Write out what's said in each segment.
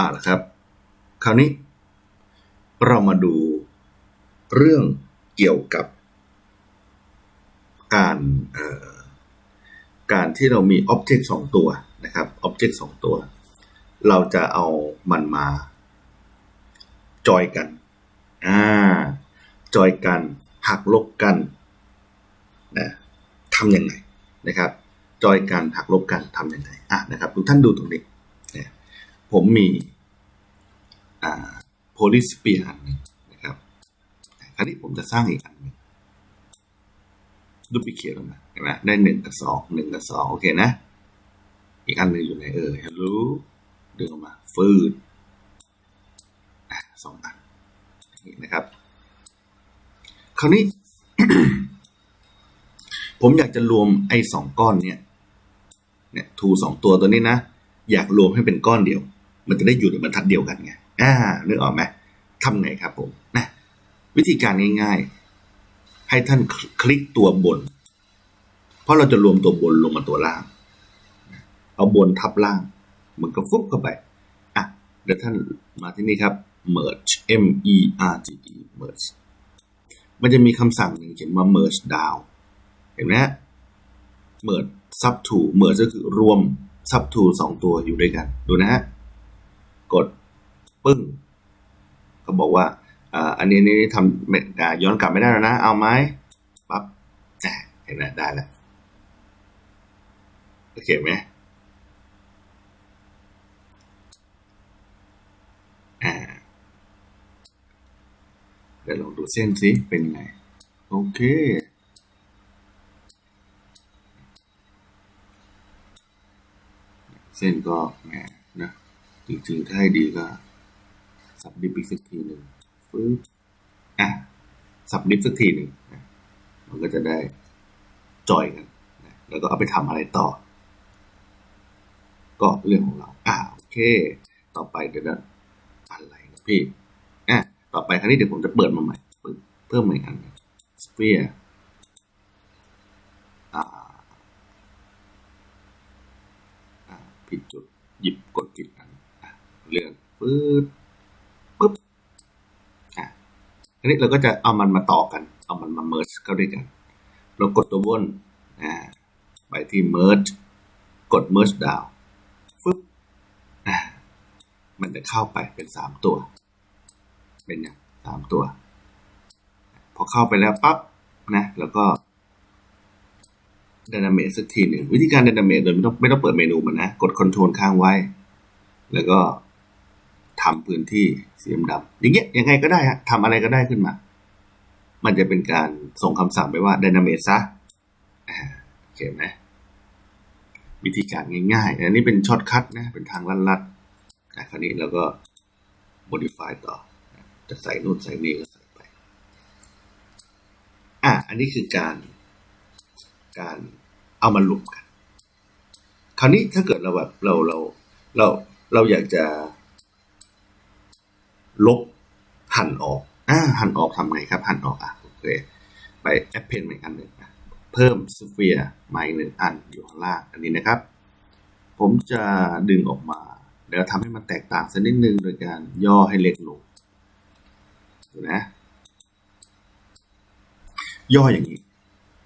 อ่าละครับ คราวนี้ เรามาดูเรื่องเกี่ยวกับ การการที่เรามีอ็อบเจกต์สองตัวนะครับอ็อบเจกต์สองตัว เราจะเอามันมา จอยกันอ่าจอยกันหักลบกันนะทำยังไงนะครับ จอยกันหักลบกันทำยังไงอะนะครับทุกท่านดูตรงนี้ ผมมีโพลิสเปียอันนึงนะครับคราวนี้ผมจะสร้างอีกอันนึงดูปิเคทออกมาเห็นไหมได้หนึ่งกับสองหนึ่งกับสองโอเคนะ อีกอันหนึ่งอยู่ไหนเออฮัลโหลดึงออกมาฟืดสองอันนี่นะครับ คราวนี้ ผมอยากจะรวมไอ้สองก้อนเนี่ย เนี่ยทูสองตัวตัวนี้นะ อยากรวมให้เป็นก้อนเดียว มันจะได้อยู่ในบรรทัดเดียวกันไงอ่านึกออกไหมทำไงครับผมนะวิธีการง่าย ๆ ให้ท่านคลิกตัวบน เพราะเราจะรวมตัวบนลงมาตัวล่าง เอาบนทับล่าง มันก็ฟุบเข้าไปอะเดี๋ยวท่านมาที่นี่ครับ merge m e r g e merge มันจะมีคำสั่งหนึ่งเขียนว่า merge down เห็นไหมฮะ merge sub to merge ก็คือรวม sub to สองตัวอยู่ด้วยกัน ดูนะฮะ กดปึ้งเขาบอกว่าอ่าอันนี้นี่ทำย้อนกลับไม่ได้แล้วนะ เอาไหมปั๊บเห็นไหมได้แล้วโอเคไหมอ่าเดี๋ยวลองดูเส้นสิเป็นไง โอเคเส้นก็แหมนะ จริงๆ ถ้าให้ดีก็สับดิบอีกสักทีหนึ่งฟื้นอะสับดิบสักทีหนึ่งมันก็จะได้จอยกันแล้วก็เอาไปทำอะไรต่อ ก็เรื่องของเรา อ่าโอเค ต่อไปเดี๋ยวนะอะไรนะพี่อะต่อไปครั้นี้เดี๋ยวผมจะเปิดมาใหม่ เพิ่มใหม่อันสเปียร์อ่าผิดจุดหยิบกดผิดอัน เลื่อนปึ๊บปึ๊บอะอันนี้เราก็จะเอามันมาต่อกัน เอามันมา merge เข้าด้วยกัน เรากดตัวบนอ่าไปที่ merge กด merge down ฟึบอ่ามันจะเข้าไปเป็นสามตัว เป็นอย่างสามตัว พอเข้าไปแล้วปั๊บนะแล้วก็ดนาเมตสักทีหนึ่งวิธีการดนาเมตโดยไม่ต้องไม่ต้องเปิดเมนูมันนะ กดคอนโทรลค้างไว้ แล้วก็ ทำพื้นที่สีดำอย่างเงี้ยยังไงก็ได้ฮะทำอะไรก็ได้ขึ้นมา มันจะเป็นการส่งคำสั่งไปว่าดนาเมตซะโอเคไหมวิธีการง่ายๆ อันนี้เป็นช็อตคัทนะ เป็นทางลัดๆคราวนี้เราก็ modify ต่อ จะใส่นู่นใส่นี่ก็ใส่ไป อะ อันนี้คือการ การเอามารวมกัน คราวนี้ถ้าเกิดเราแบบเราเราเราเราอยากจะ ลบหั่นออกอ่าหั่นออกทำไงครับหั่นออกอะโอเคไปแอปเพนใหม่อันหนึ่งเพิ่มสเฟียร์ใหม่หนึ่งอันอยู่ข้างล่างอันนี้นะครับ ผมจะดึงออกมาเดี๋ยวทำให้มันแตกต่างสักนิดนึงโดยการย่อให้เล็กลงดูนะ ย่ออย่างนี้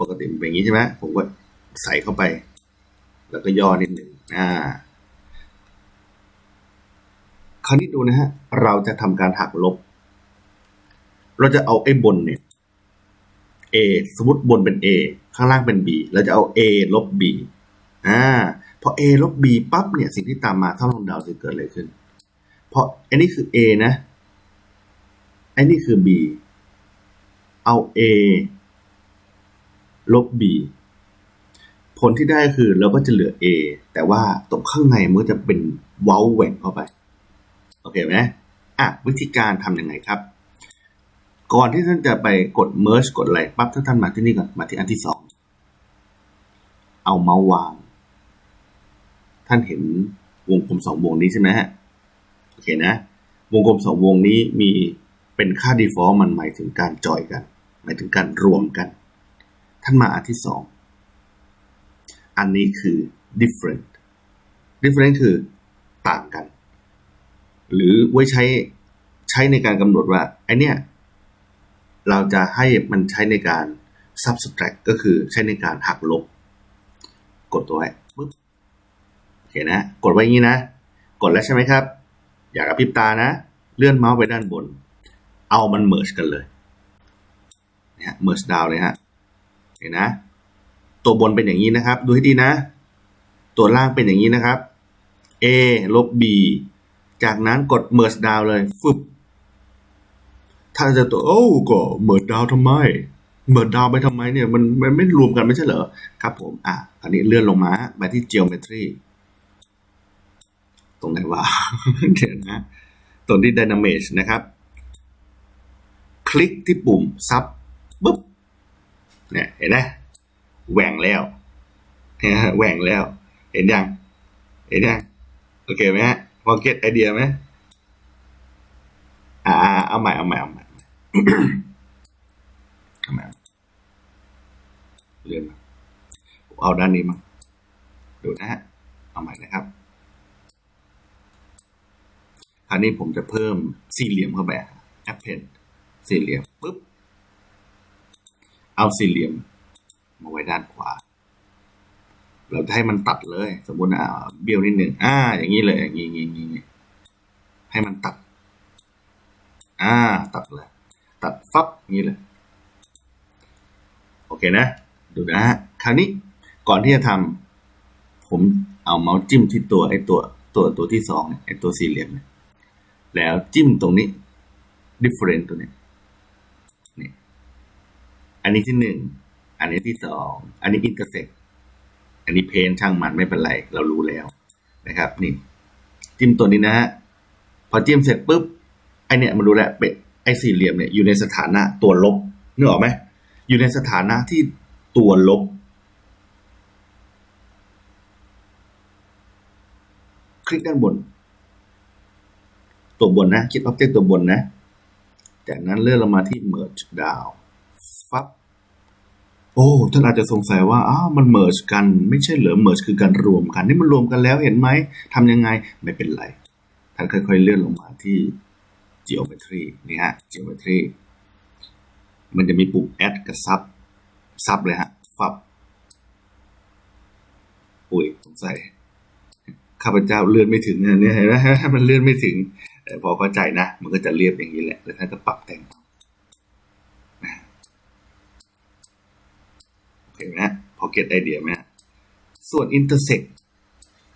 ปกติเป็นอย่างนี้ใช่ไหมผมก็ใส่เข้าไป แล้วก็ย่อนิดหนึ่งอ่า คราวนี้ดูนะฮะ เราจะทำการหักลบ เราจะเอาไอ้บนเนี่ย A สมมติบนเป็น A ข้างล่างเป็น B เราจะเอา A ลบ B อ่าพอ A ลบ B ปั๊บเนี่ยสิ่งที่ตามมาถ้าลงดาวจะเกิดอะไรขึ้น เพราะอันนี้คือ A นะอันนี้คือ B เอา A ลบ B ผลที่ได้คือเราก็จะเหลือ A แต่ว่าตรงข้างในมันจะเป็นเว้าแหว่งเข้าไป อเคไหมอะวิธีการทำยังไงครับ ก่อนที่ท่านจะไปกด merge กดอะไรปั๊บถ้าท่านมาที่นี่ก่อนมาที่อันที่สองเอาเมาส์วาง ท่านเห็นวงกลมสองวงนี้ใช่ไหมฮะโอเคนะ วงกลมสองวงนี้มีเป็นค่า default มันหมายถึงการจอยกัน หมายถึงการรวมกัน ท่านมาอันที่สองอันนี้คือ different different คือต่างกัน หรือไว้ใช้ใช้ในการกำหนดว่าไอเนี้ยเราจะให้มันใช้ในการ subtract ก็คือใช้ในการหักลบ กดตัวไว้ปึ๊บโอเคนะ กดไว้อย่างนี้นะ กดแล้วใช่ไหมครับ อยากกระพริบตานะ เลื่อนเมาส์ไปด้านบน เอามัน merge กันเลยนะฮะ merge down เลยฮะเห็นนะ ตัวบนเป็นอย่างนี้นะครับ ดูให้ดีนะ ตัวล่างเป็นอย่างนี้นะครับ A ลบ B จากนั้นกด merge down เลยฟึบถ้าจะตัวโอ้ก็ merge down ทำไม merge down ไปทำไมเนี่ยมันมันไม่รวมกันไม่ใช่เหรอครับผมอะอันนี้เลื่อนลงมาไปที่ geometry ตรงไหนวะเดี๋ยวนะตรงที่ dynamic นะครับ คลิกที่ปุ่มซับปุ๊บเนี่ยเห็นไหมแหว่งแล้วเนี่ยแหว่งแล้ว เห็นยัง เห็นยัง โอเคไหมฮะ พอเก็ตไอเดียไหมอ่าเอาใหม่เอาใหม่เอาใหม่เอาใหม่เลื่อนมาเอาด้านนี้มาดูนะฮะเอาใหม่นะครับคราวนี้ผมจะเพิ่มสี่เหลี่ยมเข้าไปแอปเพนสี่เหลี่ยมปุ๊บเอาสี่เหลี่ยมมาไว้ด้านขวา เราจะให้มันตัดเลย สมมติอ่าเบี้ยวนิดหนึ่งอ่า อย่างนี้เลย อย่างนี้อย่างนี้อย่างนี้ให้มันตัด อ่า ตัดเลย ตัดฟับงนี้เลย โอเคนะ ดูนะฮะคราวนี้ก่อนที่จะทำผมเอาเมาส์จิ้มที่ตัวไอ้ตัวตัวตัวที่สองไอ้ตัวสี่เหลี่ยมเนี่ยแล้วจิ้มตรงนี้ different ตัวนี้นี่อันนี้ที่หนึ่งอันนี้ที่สองอันนี้ intersect อันนี้เพนช่างมันไม่เป็นไร เรารู้แล้วนะครับนี่จิ้มตัวนี้นะฮะพอจิ้มเสร็จปุ๊บไอเนี่ยมันรู้แล้วเป็นไอสี่เหลี่ยมเนี่ยอยู่ในสถานะตัวลบนึกออกไหมอยู่ในสถานะที่ตัวลบ คลิกด้านบน ตัวบนนะคิด Object ตัวบนนะ จากนั้นเลื่อนลงมาที่ Merge Down ฟับ โอ้ท่านอาจจะสงสัยว่าอ้าวมัน Merge กัน ไม่ใช่เหรอ Merge คือการรวมกัน นี่มันรวมกันแล้วเห็นไหมทำยังไงไม่เป็นไรท่านค่อยๆเลื่อนลงมาที่ Geometry นี่ฮะ Geometry มันจะมีปุ่ม Add กับ Sub Sub เลยฮะฟับอุ้ยสงสัยข้าพเจ้าเลื่อนไม่ถึงเนี่ยเห็นไหมมันเลื่อนไม่ถึงแต่พอเข้าใจนะ มันก็จะเรียบอย่างนี้แหละแล้วท่านก็ปรับแต่ง โอเคไหมฮะพอเก็ตไอเดียไหมฮะส่วน intersect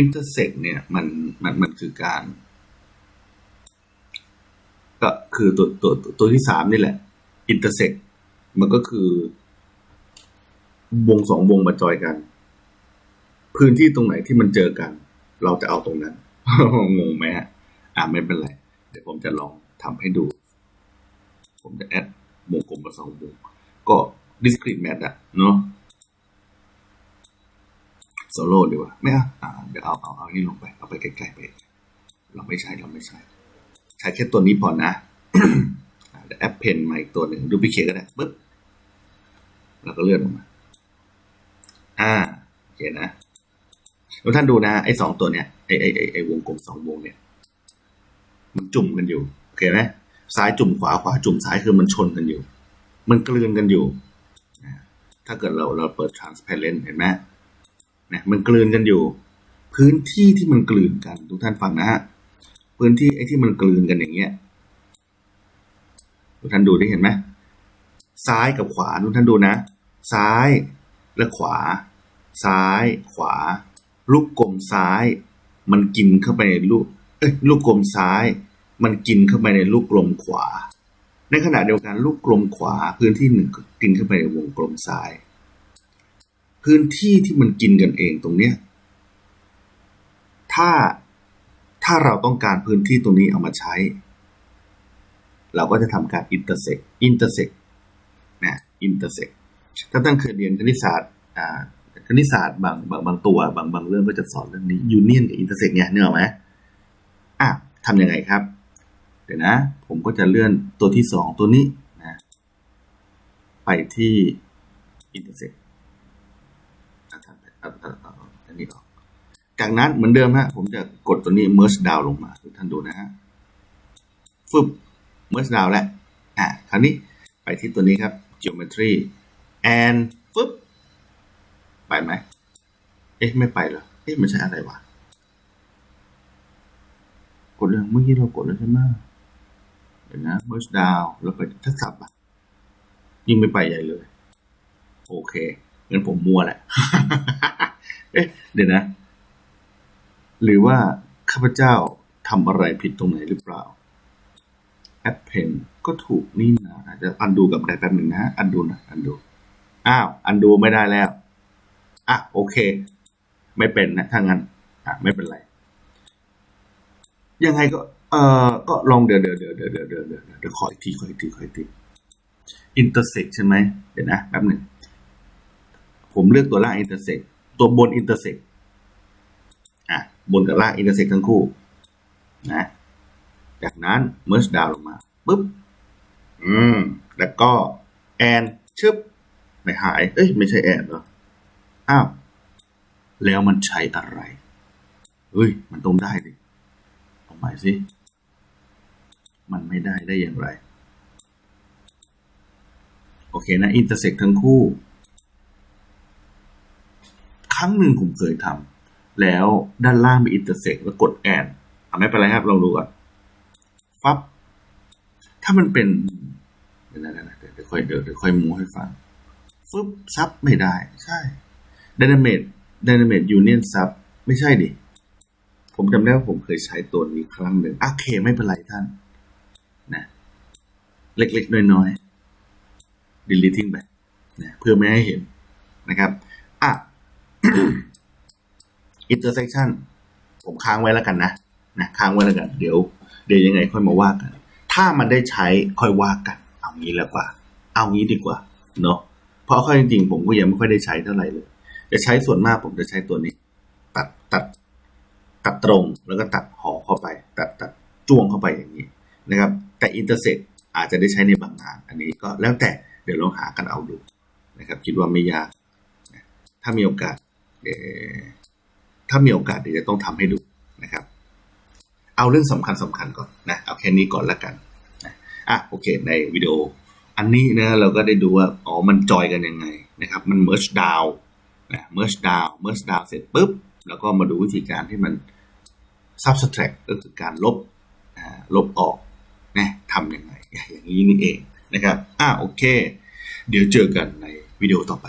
intersect เนี่ยมันมันมันคือการ ก็คือตัวตัวตัวที่สามนี่แหละ intersect มันก็คือ วงสองวงมาจอยกัน พื้นที่ตรงไหนที่มันเจอกัน เราจะเอาตรงนั้น งงไหมฮะ อ่าไม่เป็นไร เดี๋ยวผมจะลองทำให้ดู ผมจะแอดวงกลมมาสองวง ก็ discrete math อะเนาะ โซโล่ดีกว่าไม่เอาเดี๋ยวเอาเอาเอานี่ลงไป เอาไปใกล้ๆไป เราไม่ใช่เราไม่ใช่ใช้แค่ตัวนี้พอนะเดี๋ยวแอปเพนมาอีกตัวหนึ่งดูพิเคก็ได้ปึ๊บแล้วก็เลื่อนออกมา อ่าโอเคนะทุกท่านดูนะไอ้สองตัวเนี้ยไอ้ไอ้ไอ้ไอ้วงกลมสองวงเนี่ย มันจุ่มกันอยู่โอเคไหมซ้ายจุ่มขวาขวาจุ่มซ้ายคือมันชนกันอยู่ มันกลืนกันอยู่ถ้าเกิดเราเราเปิด transparent เห็นไหม นี่ยมันกลืนกันอยู่ พื้นที่ที่มันกลืนกันทุกท่านฟังนะฮะพื้นที่ไอ้ที่มันกลืนกันอย่างเงี้ยทุกท่านดูได้เห็นไหมซ้ายกับขวาทุกท่านดูนะ ซ้ายและขวา ซ้ายขวา ลูกกลมซ้าย มันกินเข้าไปในลูกเอ้ยลูกกลมซ้าย มันกินเข้าไปในลูกกลมขวา ในขณะเดียวกันลูกกลมขวาพื้นที่หนึ่งกินเข้าไปในวงกลมซ้าย พื้นที่ที่มันกินกันเองตรงเนี้ยถ้าถ้าเราต้องการพื้นที่ตรงนี้เอามาใช้ เราก็จะทำการ intersect intersect นะ intersect ถ้าท่านเคยเรียนคณิตศาสตร์อ่าคณิตศาสตร์บางบางบางตัวบางบางเรื่องก็จะสอนเรื่องนี้ union กับ intersect เนี่ยเนกอไหมอะทำยังไงครับ เดี๋ยวนะ ผมก็จะเลื่อนตัวที่สองตัวนี้นะไปที่ intersect อะทำไปเอาเอาเอา เอาอันนี้ออกจากนั้นเหมือนเดิมฮะผมจะกดตัวนี้ merge down ลงมาท่านดูนะฮะฟึบ merge down แล้วอะคราวนี้ไปที่ตัวนี้ครับ geometry and ฟึบ ไปไหมเอ๊ะไม่ไปเหรอเอ๊ะมันใช่อะไรวะกดเลยเมื่อกี้เรากดแล้วใช่ไหมเดี๋ยวนะ merge down แล้วไปทักษะอะยิ่งไม่ไปใหญ่เลย โอเค งั้นผมมั่วแหละ เอ๊ะ เดี๋ยวนะ หรือว่าข้าพเจ้าทำอะไรผิดตรงไหนหรือเปล่า แอปเพนก็ถูกนี่นะอาจจะอันดูกับใด้แป๊บหนึ่งนะ อันดูนะ อันดู อ้าว อันดูไม่ได้แล้ว อะ โอเค ไม่เป็นนะ ถ้างั้น อะ ไม่เป็นไร ยังไงก็ เออก็ลองเดี๋ยวเดี๋ยวเดี๋ยวเดี๋ยวเดี๋ยวเดี๋ยวเดี๋ยวขออีกทีขออีกทีขออีกที อินเตอร์เซ็กใช่ไหม เดี๋ยวนะ แป๊บหนึ่ง ผมเลือกตัวล่าง intersect ตัวบน intersect อะบนกับล่าง intersect ทั้งคู่นะจากนั้น merge down ลงมาปุ๊บอืมแล้วก็ and ชึบไม่หาย เอ้ย ไม่ใช่ and เหรอ อ้าว แล้วมันใช้อะไรเฮ้ย มันต้องได้ดิเอาใหม่สิ มันไม่ได้ได้อย่างไร โอเคนะ intersect ทั้งคู่ ครั้งหนึ่งผมเคยทำแล้วด้านล่างมี intersect แล้วกด and อะไม่เป็นไรครับลองดูก่อนฟับ ถ้ามันเป็นเดี๋ยวนะเดี๋ยวค่อยเดี๋ยวเดี๋ยวค่อยมูให้ฟังฟึบซับไม่ได้ ใช่ Dynamate Dynamate Union Sub ไม่ใช่ดิ ผมจำได้ว่าผมเคยใช้ตัวนี้ครั้งหนึ่งโอเค ไม่เป็นไรท่าน นะ เล็กๆ น้อยๆ deleting ไปนะเพื่อไม่ให้เห็นนะครับ อะ intersection ผมค้างไว้แล้วกันนะนะค้างไว้แล้วกัน เดี๋ยว เดี๋ยวยังไงค่อยมาว่ากัน ถ้ามันได้ใช้ค่อยว่ากัน เอางี้แล้วกว่า เอางี้ดีกว่า เนาะเพราะข้อจริงๆผมก็ยังไม่ค่อยได้ใช้เท่าไหร่เลย จะใช้ส่วนมากผมจะใช้ตัวนี้ ตัดตัด ตัดตรงแล้วก็ตัดห่อเข้าไป ตัดตัดจ้วงเข้าไปอย่างนี้นะครับ แต่อินเตอร์เซ็ตอาจจะได้ใช้ในบางงาน อันนี้ก็แล้วแต่เดี๋ยวลองหากันเอาดูนะครับ คิดว่าไม่ยาก ถ้ามีโอกาส ถ้ามีโอกาสเดี๋ยวจะต้องทำให้ดูนะครับ เอาเรื่องสำคัญสำคัญก่อนนะเอาแค่นี้ก่อนละกันนะอะโอเค ในวิดีโอ อันนี้นะเราก็ได้ดูว่าอ๋อมันจอยกันยังไงนะครับ มัน merge down นะ merge down merge down เสร็จปุ๊บแล้วก็มาดูวิธีการที่มัน subtract ก็คือการลบลบออกนะทำยังไง อย่างนี้นี่เองนะครับ อ่าโอเค เดี๋ยวเจอกันในวิดีโอต่อไป